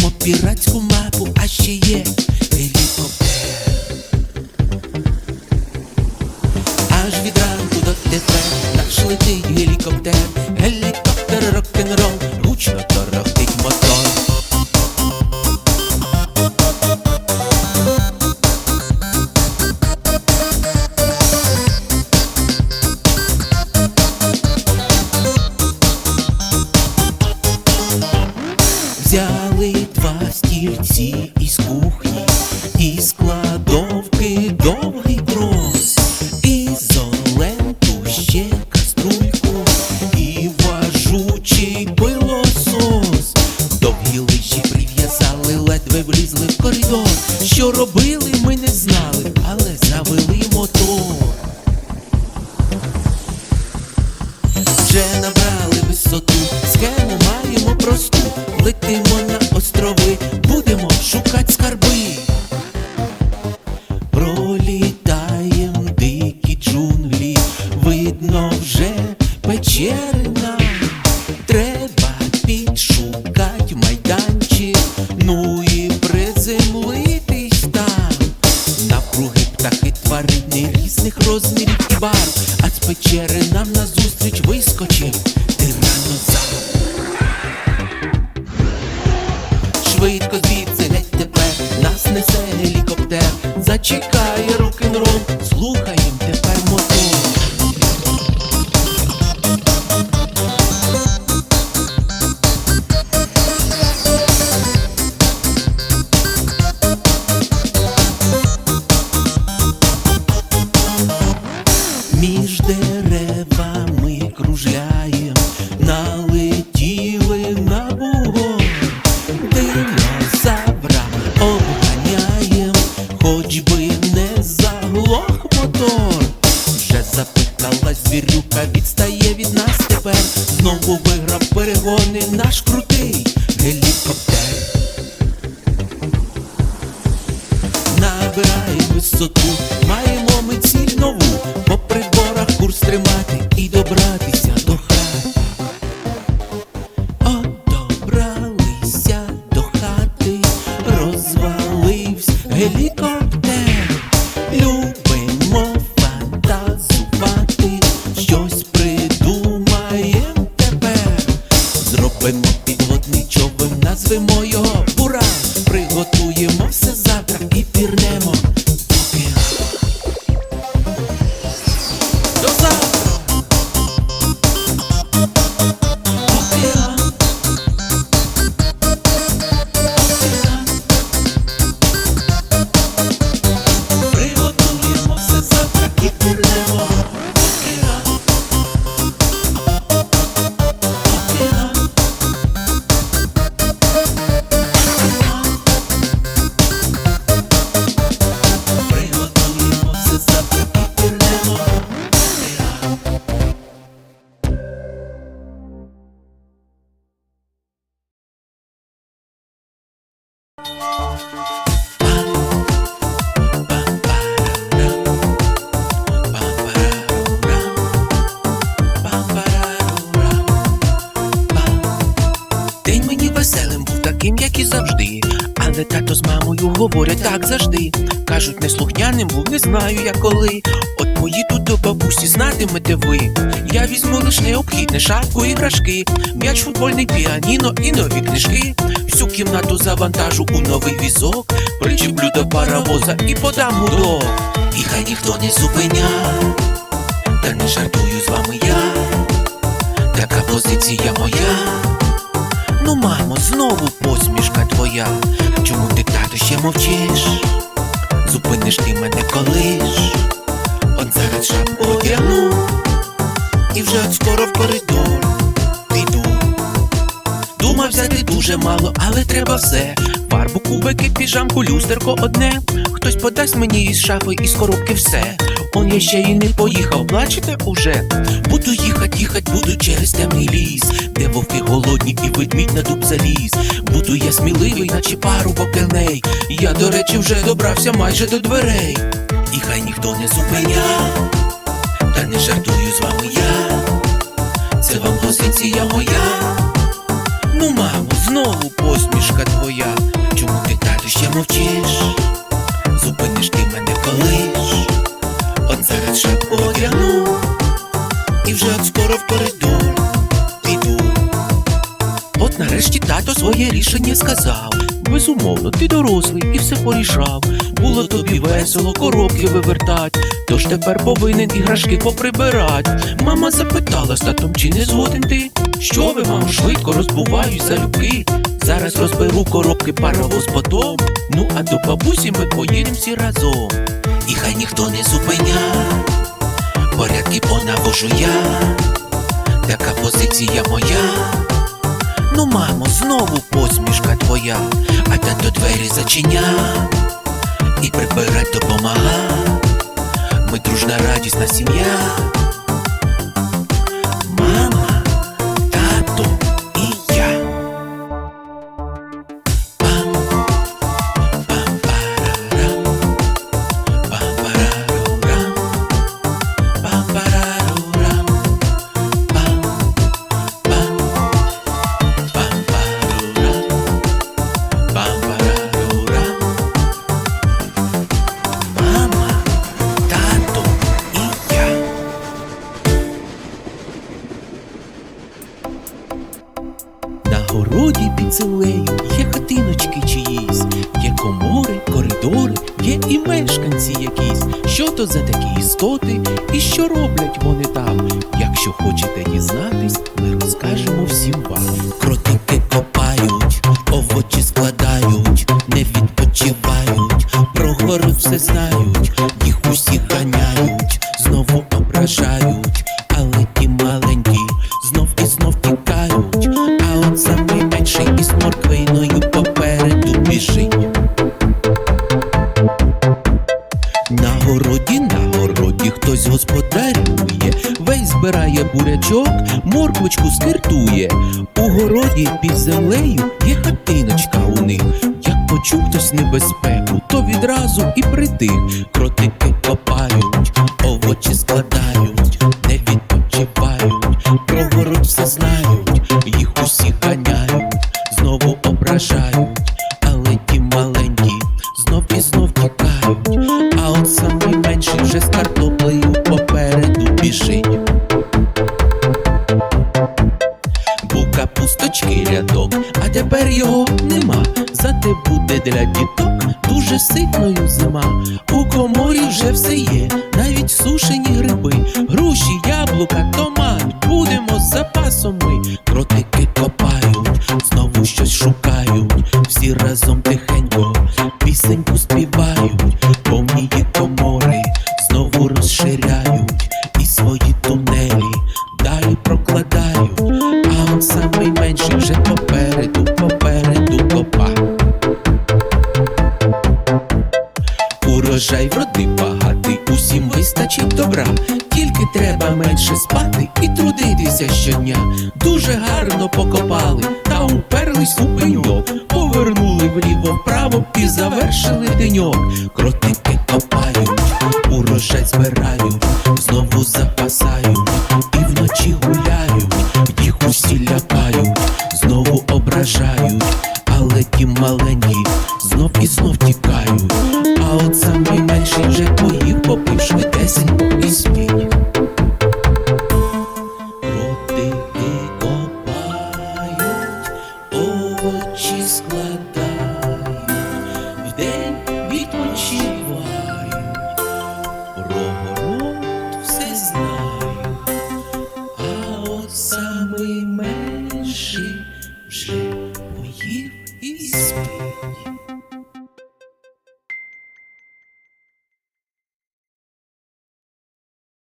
Маємо піратську мапу, а ще є гелікоптер. Аж від ранку до тепер наш летить гелікоптер, маємо просту. Зачекає рок-н-рол, слухаєм тепер мотор. Між деревами перегони наш крутий гелікоптер. Набирає висоту, День мені веселим був таким, як і завжди. Але тато з мамою говорять так завжди. Кажуть, неслухняним був, не знаю я коли. От поїду до бабусі, знатимете ви. Я візьму лиш необхідне шапку, іграшки, м'яч футбольний піаніно і нові книжки. Кімнату завантажу у новий візок, причеплю до паровоза і подам удок. І хай ніхто не зупиня, та не жартую з вами я. Така позиція моя. Ну, мамо, знову посмішка твоя. Чому ти тато ще мовчиш? Зупиниш ти мене колиш. От зараз шапку одягну, вже от скоро в дуже мало, але треба все. Фарбу, кубики, піжамку, люстерко одне. Хтось подасть мені із шафи, із коробки все. Он я ще й не поїхав, плачете уже? Буду їхать, їхать, буду через темний ліс, де вовки голодні і ведмідь на дуб заліз. Буду я сміливий, наче парубок Еней. Я, до речі, вже добрався майже до дверей. І хай ніхто не зупиняв, та не жартую з вами я. Це вам позиція моя. Мовчиш? Зупиниш ти мене колиш. От зараз шапку одягну, і вже от скоро в коридор піду. От нарешті тато своє рішення сказав. Безумовно, ти дорослий і все порішав. Було тобі весело, коробки вивертать. Тож тепер повинен іграшки поприбирать. Мама запитала з татом, чи не згоден ти? Що ви, мамо, швидко розбувають залюбки. Зараз розберу коробки паровоз потом. Ну а до бабусі ми поїдемо всі разом. І хай ніхто не зупиня, порядки понавожу я, така позиція моя. Ну, мамо, знову посмішка твоя, а тато двері зачиня і прибирать допомага. Ми дружна радісна сім'я. Землею є хатиночки чиїсь, є комори, коридори, є і мешканці якісь. Що то за такі істоти і що роблять вони там? Якщо хочете дізнатись, ми розкажемо всім вам. Кротики копають, овочі складають, не відпочивають, про гори все знають, їх усі ганяють, знову ображають, скиртує. У городі під землею є хатиночка у них. Як почув хтось небезпеку, то відразу і притих. Кротики копають, овочі складають, не відпочивають, про город все знають, їх усі ганяють, знову ображають, зима. У коморі вже все є, навіть сушені гриби, груші, яблука, томат. Будемо з запасом ми. Кротики копають, знову щось шукають. Всі разом тихенько пісеньку співають, повні дуже гарно покопали, та уперлись у пеньок, повернули вліво вправо і завершили деньок. Кротики копають, урожай збирають, знову запасаю, і вночі гуляю, їх усі лякають, знову ображаю, але ті маленькі знов і знов тікаю. А от самий менший вже твоїх попив швидесенько і